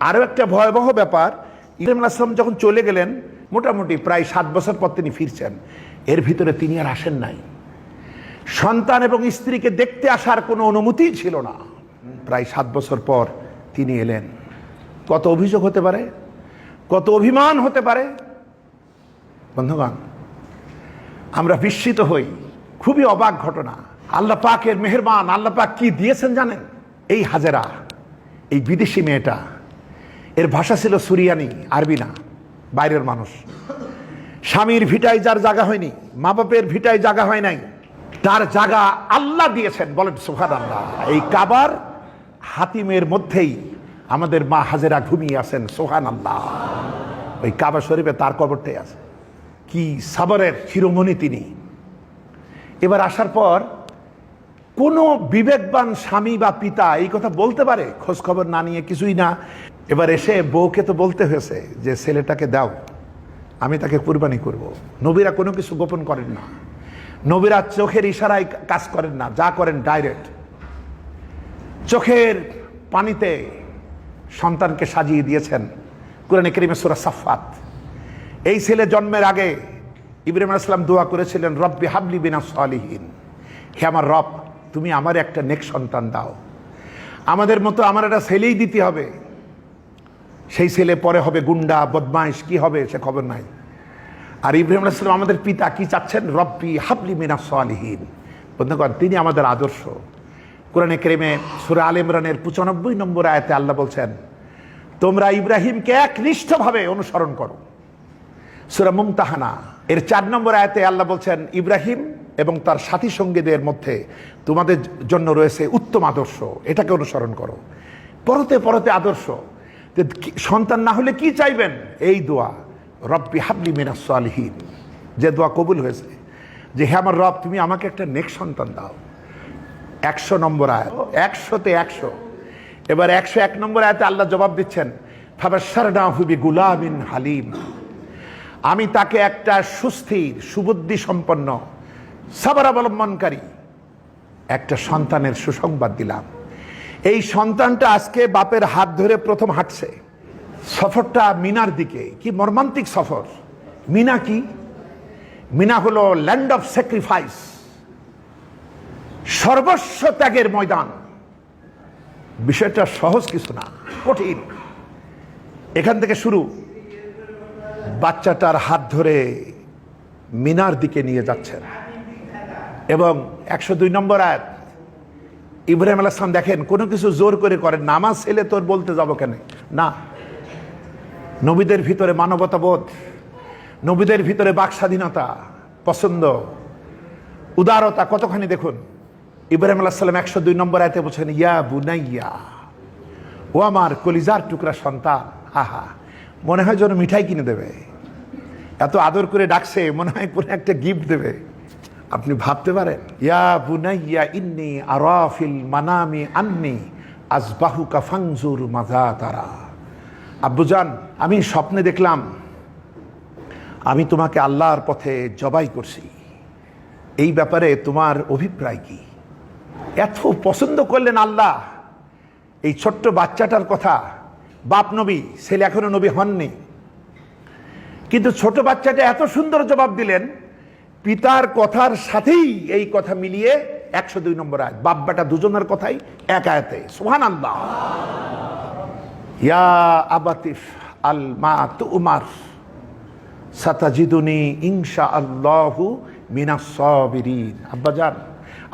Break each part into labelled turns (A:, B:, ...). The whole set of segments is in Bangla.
A: আরও একটা ভয়াবহ ব্যাপার, ইব্রাহিম আসলাম যখন চলে গেলেন, মোটামুটি প্রায় সাত বছর পর তিনি ফিরছেন। এর ভিতরে তিনি আর আসেন নাই। সন্তান এবং স্ত্রীকে দেখতে আসার কোনো অনুমতিই ছিল না। প্রায় সাত বছর পর তিনি এলেন। কত অভিযোগ হতে পারে, কত অভিমান হতে পারে। বন্ধুগণ, আমরা বিস্মিত হই। খুবই অবাক ঘটনা। আল্লাহ পাকের মেহেরবান, আল্লাহ পাক কি দিয়েছেন জানেন? এই হাজেরা, এই বিদেশি মেয়েটা এর ভাষা ছিল সুরিয়ানি, আরবি না, বাইরের মানুষ। স্বামীর ভিটায় যার জায়গা হয়নি মা বাপের ভিটায় জায়গা হয় নাই, তার জায়গা আল্লাহ দিয়েছেন, বলেন সুফান আল্লাহ এই কাবার হাতিমের মধ্যেই আমাদের মা হাজেরা ঘুমিয়ে আছেন সোহান আল্লাহ ওই কাবা শরীফে তার কবরটাই আছে। কি সাবরের শিরোমণি তিনি। এবার আসার পর কোনো বিবেকবান স্বামী বা পিতা এই কথা বলতে পারে? খোঁজ খবর না নিয়ে কিছুই না। এবার এসে বউকে তো বলতে হয়েছে যে, ছেলেটাকে দাও, আমি তাকে কুরবানি করব। নবীরা কোনো কিছু গোপন করেন না। নবীরা চোখের ইশারায় কাজ করেন না, যা করেন ডাইরেক্ট। চোখের পানিতে সন্তানকে সাজিয়ে দিয়েছেন কোরআনে করিমে সুরা সাফাত এই ছেলে জন্মের আগে ইব্রাহিম আসলাম দোয়া করেছিলেন, রব্বি হাবলি বিনা সালিহীন। হে আমার রব, তুমি আমার একটা নেক সন্তান দাও। আমাদের মতো আমার একটা ছেলেই দিতে হবে। সেই ছেলে পরে হবে গুন্ডা, বদমাইশ, কি হবে সে খবর নাই। আর ইব্রাহিম আসলাম আমাদের পিতা কি চাচ্ছেন? রব্বি হাবলি মিনা সালিহীন। বন্ধুগণ, তিনি আমাদের আদর্শ। কোরআনে ক্রেমে সুরা আল ইমরানের পঁচানব্বই নম্বর আয়াতে আল্লাহ বলছেন, তোমরা ইব্রাহিমকে একনিষ্ঠভাবে অনুসরণ করো। সুরা মুমতাহানা, এর চার নম্বর আয়াতে আল্লাহ বলছেন, ইব্রাহিম এবং তার সাথী সঙ্গীদের মধ্যে তোমাদের জন্য রয়েছে উত্তম আদর্শ। এটাকে অনুসরণ করো। পরতে পরতে আদর্শ। সন্তান না হলে কি চাইবেন? এই দোয়া। রব্বি হাবলি মিনাস সালিহীন। যে দোয়া কবুল হয়েছে। যে হ্যাঁ আমার রব, তুমি আমাকে একটা নেক্সট সন্তান দাও। একশো নম্বর আয়াত। একশোতে একশো। এবার একশো এক নম্বর আয়াতে আল্লাহ জবাব দিচ্ছেন ফাবাসারনা হুবি গুলামিন হালিম। আমি তাকে একটা সুস্থির, সুবুদ্ধি সম্পন্ন, সাবার অবলম্বনকারী একটা সন্তানের সুসংবাদ দিলাম। এই সন্তানটা আজকে বাপের হাত ধরে প্রথম হাঁটছে। সফরটা মিনার দিকে। কি মর্মান্তিক সফর। মিনা কি? মিনা হলো ল্যান্ড অফ স্যাক্রিফাইস সর্বস্ব ত্যাগের ময়দান। বিষয়টা সহজ কিছু না, কঠিন। এখান থেকে শুরু। বাচ্চাটার হাত ধরে মিনার দিকে নিয়ে যাচ্ছেন। এবং একশো দুই নম্বর আয়াত ইব্রাহিম আলাহাম দেখেন, কোনো কিছু জোর করে করেন, নামাজ ছেলে তোর বলতে যাব কেন? না। নবীদের ভিতরে মানবতাবোধ, নবীদের ভিতরে বাক স্বাধীনতা পছন্দ, উদারতা কতখানি দেখুন? ইব্রাহিম আলাহ সাল্লাম একশো দুই নম্বর আয়তে বলছেন, ইয়া বুনাইয়া, ও আমার কলিজার টুকরা সন্তান। আহা, মনে হয় যেন মিঠাই কিনে দেবে। এত আদর করে ডাকছে, মনে হয় কোনো একটা গিফট দেবে। আপনি ভাবতে পারেন, ইয়া বুনাইয়া ইন্নি আরাফিল মানামি আন্নি আজবাহু কাফাংজুর মাজা তারা আব্বুজান আমি স্বপ্নে দেখলাম, আমি তোমাকে আল্লাহর পথে জবাই করছি। এই ব্যাপারে তোমার অভিপ্রায় কি? এত পছন্দ করলেন আল্লাহ। এই ছোট্ট বাচ্চাটার কথা, বাপ নবী, ছেলে এখনও নবী হননি। কিন্তু ছোট বাচ্চাটা এত সুন্দর জবাব দিলেন পিতার কথার সাথেই এই কথা মিলিয়ে একশো দুই নম্বর আয় বাপ বেটা দুজনের কথাই এক আয়াতে সোহান আল্লাহ ইয়া আবাতিফ আল মা তুমার, সাতাজিদুনি ইনশা আল্লাহু মিনা সবিরিন আব্বাজান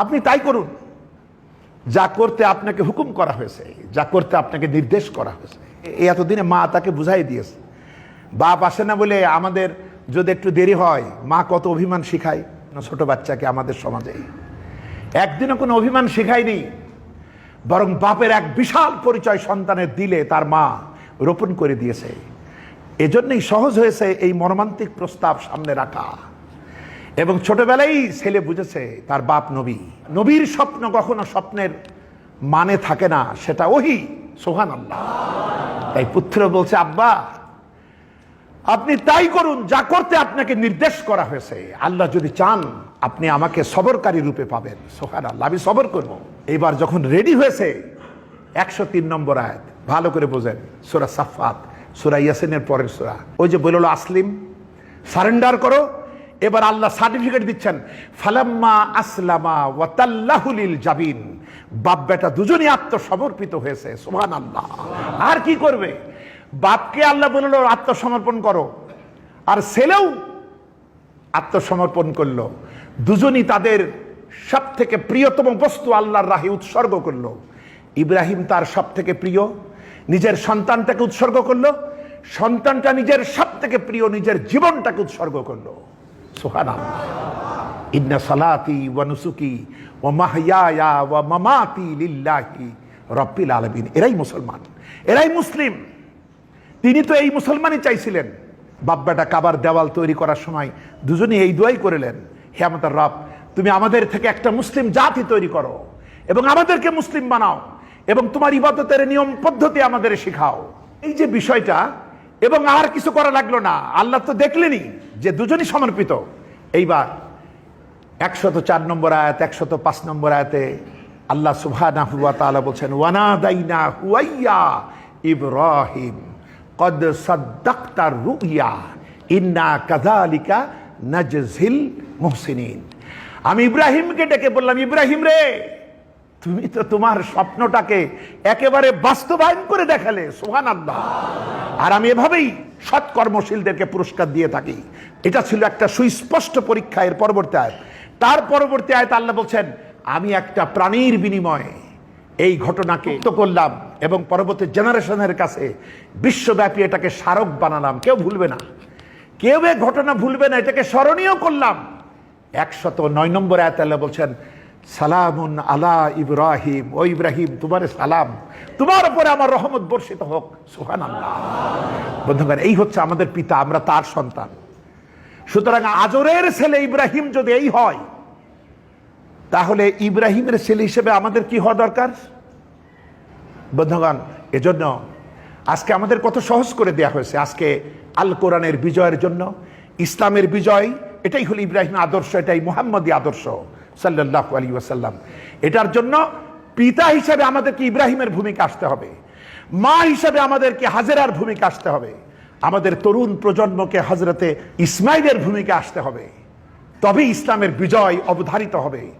A: আপনি তাই করুন। যা করতে আপনাকে হুকুম করা হয়েছে, যা করতে আপনাকে নির্দেশ করা হয়েছে। এতদিনে মা তাকে বুঝাই দিয়েছে। বাপ আসে না বলে আমাদের যদি একটু দেরি হয়, মা কত অভিমান শিখায়। ছোট বাচ্চাকে আমাদের সমাজে। একদিনও কোনো অভিমান শেখায়নি। বরং বাপের এক বিশাল পরিচয় সন্তানের দিলে তার মা রোপণ করে দিয়েছে। এজন্যই সহজ হয়েছে এই মর্মান্তিক প্রস্তাব সামনে রাখা। এবং ছোটবেলায় ছেলে বুঝেছে, তার বাপ নবী। নবীর স্বপ্ন কখনো স্বপ্নের মানে থাকে না, সেটা ওহি সোহান আল্লাহ তাই পুত্র বলছে, আব্বা আপনি তাই করুন, যা করতে আপনাকে নির্দেশ করা হয়েছে। আল্লাহ যদি চান, আপনি আমাকে সবরকারী রূপে পাবেন। সোহান আল্লাহ আমি সবর করব। এবার যখন রেডি হয়েছে, একশো তিন নম্বর আয়াত, ভালো করে বোঝেন, সুরা সাফাত সুরা ইয়াসিনের পরের সুরা। ওই যে বলল আসলিম, সারেন্ডার করো, এবার আল্লাহ সার্টিফিকেট দিচ্ছেন, ফালাম্মা আসলামা ওয়াতাল্লাহুলিল জাবিন। বাপ বেটা দুজনই আত্মসমর্পিত হয়েছে সুবহান আল্লাহ আর কি করবে? বাপকে আল্লাহ বলল, আত্মসমর্পণ করো। আর ছেলেও আত্মসমর্পণ করল। দুজনই তাদের সব থেকে প্রিয়তম বস্তু আল্লাহর রাহে উৎসর্গ করল। ইব্রাহিম তার সব থেকে প্রিয়, নিজের সন্তানটাকে উৎসর্গ করল। সন্তানটা নিজের সব থেকে প্রিয়, নিজের জীবনটাকে উৎসর্গ করল। সোহান ইন্না আলামিন। এরাই মুসলমান, এরাই মুসলিম। তিনি তো এই মুসলমানই চাইছিলেন। বাব্বাটা কাবার দেওয়াল তৈরি করার সময় দুজনই এই দোয়াই করিলেন, হে আমাদের রব, তুমি আমাদের থেকে একটা মুসলিম জাতি তৈরি করো এবং আমাদেরকে মুসলিম বানাও এবং তোমার ইবাদতের নিয়ম পদ্ধতি আমাদের শেখাও। এই যে বিষয়টা, এবং আর কিছু করা লাগল না। আল্লাহ তো দেখলেনই যে দুজনই সমর্পিত। এইবার একশত চার নম্বর আয়াত, একশত পাঁচ নম্বর আয়াতে আল্লাহ সুবহানা হুয়া তাআলা বলছেন ওয়ানা দাইনা হুয়াইয়া ইব্রাহিম। কদ সাদ্দাক্তার রুইয়া ইন্না মুহসিনিন আমি ইব্রাহিমকে ডেকে বললাম, ইব্রাহিম রে, তুমি তো তোমার স্বপ্নটাকে একেবারে বাস্তবায়ন করে দেখালে সোহান আল্লাহ আর আমি এভাবেই সৎকর্মশীলদেরকে পুরস্কার দিয়ে থাকি। এটা ছিল একটা সুস্পষ্ট পরীক্ষা এর পরবর্তী আয় তার পরবর্তী আয়ত আল্লাহ বলছেন, আমি একটা প্রাণীর বিনিময়ে এই ঘটনাকে তো করলাম এবং পরবর্তী জেনারেশনের কাছে বিশ্বব্যাপী এটাকে স্মারক বানালাম। কেউ ভুলবে না। কেউ এ ঘটনা ভুলবে না, এটাকে স্মরণীয় করলাম। একশত নয় নম্বর আয়াত বলছেন, সালামুন আলা ইব্রাহিম। ও ইব্রাহিম, তোমার সালাম, তোমার উপরে আমার রহমত বর্ষিত হোক। সুহান আল্লাহ বন্ধুগণ, এই হচ্ছে আমাদের পিতা, আমরা তার সন্তান। সুতরাং আজরের ছেলে ইব্রাহিম যদি এই হয় তাহলে ইব্রাহিমের ছেলে হিসেবে আমাদের কি হওয়া দরকার? বন্ধুগণ, এজন্য আজকে আমাদের কত সহজ করে দেয়া হয়েছে। আজকে আল কোরআনের বিজয়ের জন্য, ইসলামের বিজয়, এটাই হলো ইব্রাহিম আদর্শ, এটাই মোহাম্মদী আদর্শ সাল্লাহ আলী ওয়াসাল্লাম। এটার জন্য পিতা হিসাবে আমাদেরকে ইব্রাহিমের ভূমিকা আসতে হবে। মা হিসাবে আমাদেরকে হাজেরার ভূমিকা আসতে হবে। আমাদের তরুণ প্রজন্মকে হজরতে ইসমাইলের ভূমিকা আসতে হবে। তবে ইসলামের বিজয় অবধারিত হবে।